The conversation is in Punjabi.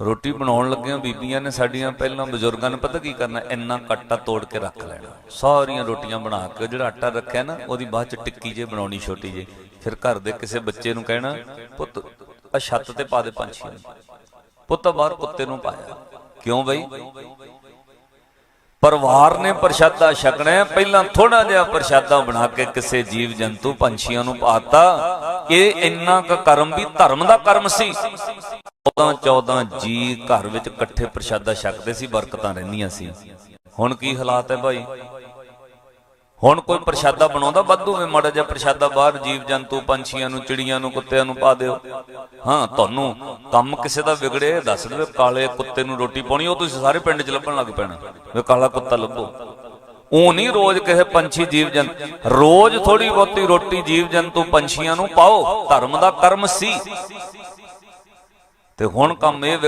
ਰੋਟੀ ਬਣਾਉਣ ਲੱਗਿਆਂ ਬੀਬੀਆਂ ਨੇ ਸਾਡੀਆਂ ਪਹਿਲਾਂ ਬਜ਼ੁਰਗਾਂ ਨੇ ਪਤਾ ਕੀ ਕਰਨਾ? ਇੰਨਾ ਕੱਟਾ ਤੋੜ ਕੇ ਰੱਖ ਲੈਣਾ। ਸਾਰੀਆਂ ਰੋਟੀਆਂ ਬਣਾ ਕੇ ਜਿਹੜਾ ਆਟਾ ਰੱਖਿਆ ਨਾ, ਉਹਦੀ ਬਾਅਦ ਚ ਟਿੱਕੀ ਜੇ ਬਣਾਉਣੀ ਛੋਟੀ ਜੇ ਫਿਰ ਘਰ ਦੇ ਕਿਸੇ ਬੱਚੇ ਨੂੰ ਕਹਿਣਾ, ਪੁੱਤ ਆ ਛੱਤ ਤੇ ਪਾ ਦੇ ਪੰਛੀਆਂ ਨੂੰ। ਪੁੱਤ ਬਾਹਰ ਕੁੱਤੇ ਨੂੰ ਪਾਇਆ। ਕਿਉਂ ਬਈ? ਪਰਿਵਾਰ ਨੇ ਪ੍ਰਸ਼ਾਦਾ ਛਕਣਾ ਪਹਿਲਾਂ ਥੋੜਾ ਜਿਹਾ ਪ੍ਰਸ਼ਾਦਾ ਬਣਾ ਕੇ ਕਿਸੇ ਜੀਵ ਜੰਤੂ ਪੰਛੀਆਂ ਨੂੰ ਪਾਤਾ। ਇਹ ਇੰਨਾ ਕੁ ਕਰਮ ਵੀ ਧਰਮ ਦਾ ਕਰਮ ਸੀ। 14 14 ਜੀ ਘਰ ਵਿੱਚ ਇਕੱਠੇ ਪ੍ਰਸ਼ਾਦਾ ਛਕਦੇ ਸੀ, ਬਰਕਤਾਂ ਰਹਿੰਦੀਆਂ ਸੀ। ਹੁਣ ਕੀ ਹਾਲਾਤ ਹੈ ਭਾਈ? ਹੁਣ ਕੋਈ ਪ੍ਰਸ਼ਾਦਾ ਬਣਾਉਂਦਾ ਵਾਧੂ ਵੇ, ਮਾੜਾ ਜਿਹਾ ਪ੍ਰਸ਼ਾਦਾ ਬਾਹਰ, ਜੀਵ ਜੰਤੂ ਪੰਛੀਆਂ ਨੂੰ, ਚਿੜੀਆਂ ਨੂੰ, ਕੁੱਤਿਆਂ ਨੂੰ ਪਾ ਦਿਓ। ਹਾਂ, ਤੁਹਾਨੂੰ ਕੰਮ ਕਿਸੇ ਦਾ ਵਿਗੜੇ, ਦੱਸ ਦੇਵੇ ਕਾਲੇ ਕੁੱਤੇ ਨੂੰ ਰੋਟੀ ਪਾਉਣੀ, ਉਹ ਤੁਸੀਂ ਸਾਰੇ ਪਿੰਡ 'ਚ ਲੱਭਣ ਲੱਗ ਪੈਣਾ। ਵੀ ਕਾਲਾ ਕੁੱਤਾ ਲੱਭੋ। ਉਹ ਨਹੀਂ ਰੋਜ਼ ਕਿਸੇ ਪੰਛੀ, ਜੀਵ ਜੰਤੂ, ਰੋਜ਼ ਥੋੜੀ ਬਹੁਤੀ ਰੋਟੀ ਜੀਵ ਜੰਤੂ ਪੰਛੀਆਂ ਨੂੰ ਪਾਓ, ਧਰਮ ਦਾ ਕਰਮ ਸੀ। ਤੇ ਹੁਣ ਕੰਮ ਇਹ